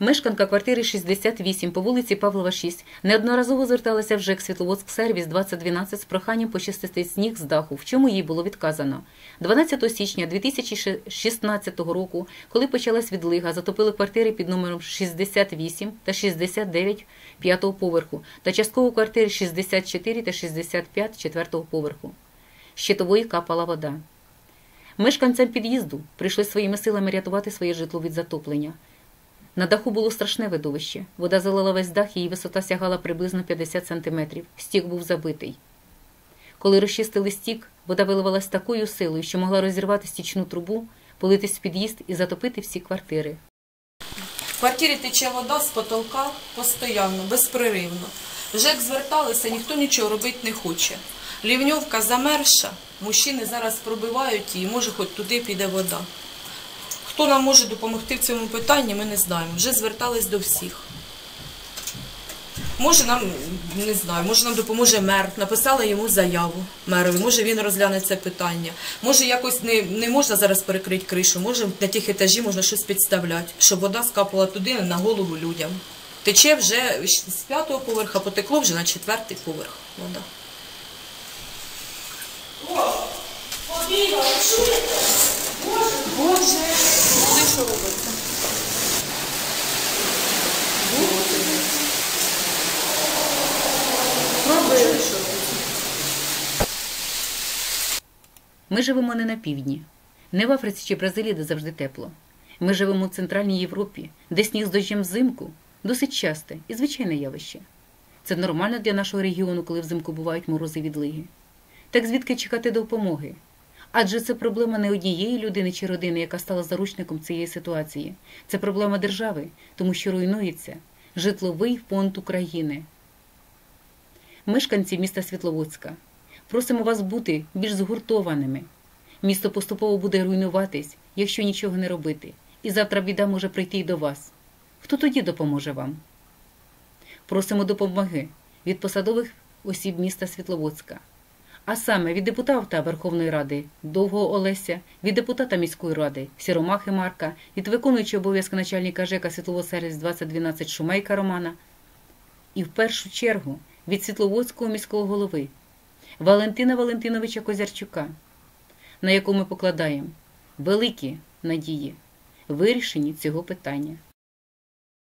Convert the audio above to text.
Мешканка квартири 68 по вулиці Павлова, 6 неодноразово зверталася в ЖЕК Світловодськ сервіс 2012 з проханням почистити сніг з даху, в чому їй було відказано. 12 січня 2016 року, коли почалась відлига, затопили квартири під номером 68 та 69 п'ятого поверху та частково квартири 64 та 65 четвертого поверху. Щитової капала вода. Мешканцям під'їзду прийшли своїми силами рятувати своє житло від затоплення. На даху було страшне видовище. Вода залила весь дах, її висота сягала приблизно 50 сантиметрів. Стік був забитий. Коли розчистили стік, вода виливалась такою силою, що могла розірвати стічну трубу, политись в під'їзд і затопити всі квартири. В квартирі тече вода з потолка постійно, безперервно. ЖЕК зверталися, ніхто нічого робити не хоче. Лівньовка замерша, мужчини зараз пробивають її, може хоч туди піде вода. Хто нам може допомогти в цьому питанні, ми не знаємо. Вже звертались до всіх. Може нам, не знаю, може нам допоможе мер, написали йому заяву мерові, може він розгляне це питання. Може якось не, не можна зараз перекрити кришу, може на тих етажі можна щось підставляти, щоб вода скапала туди на голову людям. Тече вже з п'ятого поверха, потекло вже на четвертий поверх вода. Боже, ти що робиться? Робили, що Ми живемо не на півдні, не в Африці чи Бразилії, де завжди тепло. Ми живемо в Центральній Європі, де сніг з дощем взимку досить часте і звичайне явище. Це нормально для нашого регіону, коли взимку бувають морози відлиги. Так звідки чекати допомоги? Адже це проблема не однієї людини чи родини, яка стала заручником цієї ситуації. Це проблема держави, тому що руйнується житловий фонд України. Мешканці міста Світловодська, просимо вас бути більш згуртованими. Місто поступово буде руйнуватись, якщо нічого не робити, і завтра біда може прийти й до вас. Хто тоді допоможе вам? Просимо допомоги від посадових осіб міста Світловодська, а саме від депутата Верховної Ради Довгого Олеся, від депутата міської ради Сіромахи Марка, від виконуючого обов'язки начальника ЖЕКа Світловодсервіс 2012 Шумейка Романа і в першу чергу від Світловодського міського голови Валентина Валентиновича Козярчука, на яку ми покладаємо великі надії вирішенні цього питання.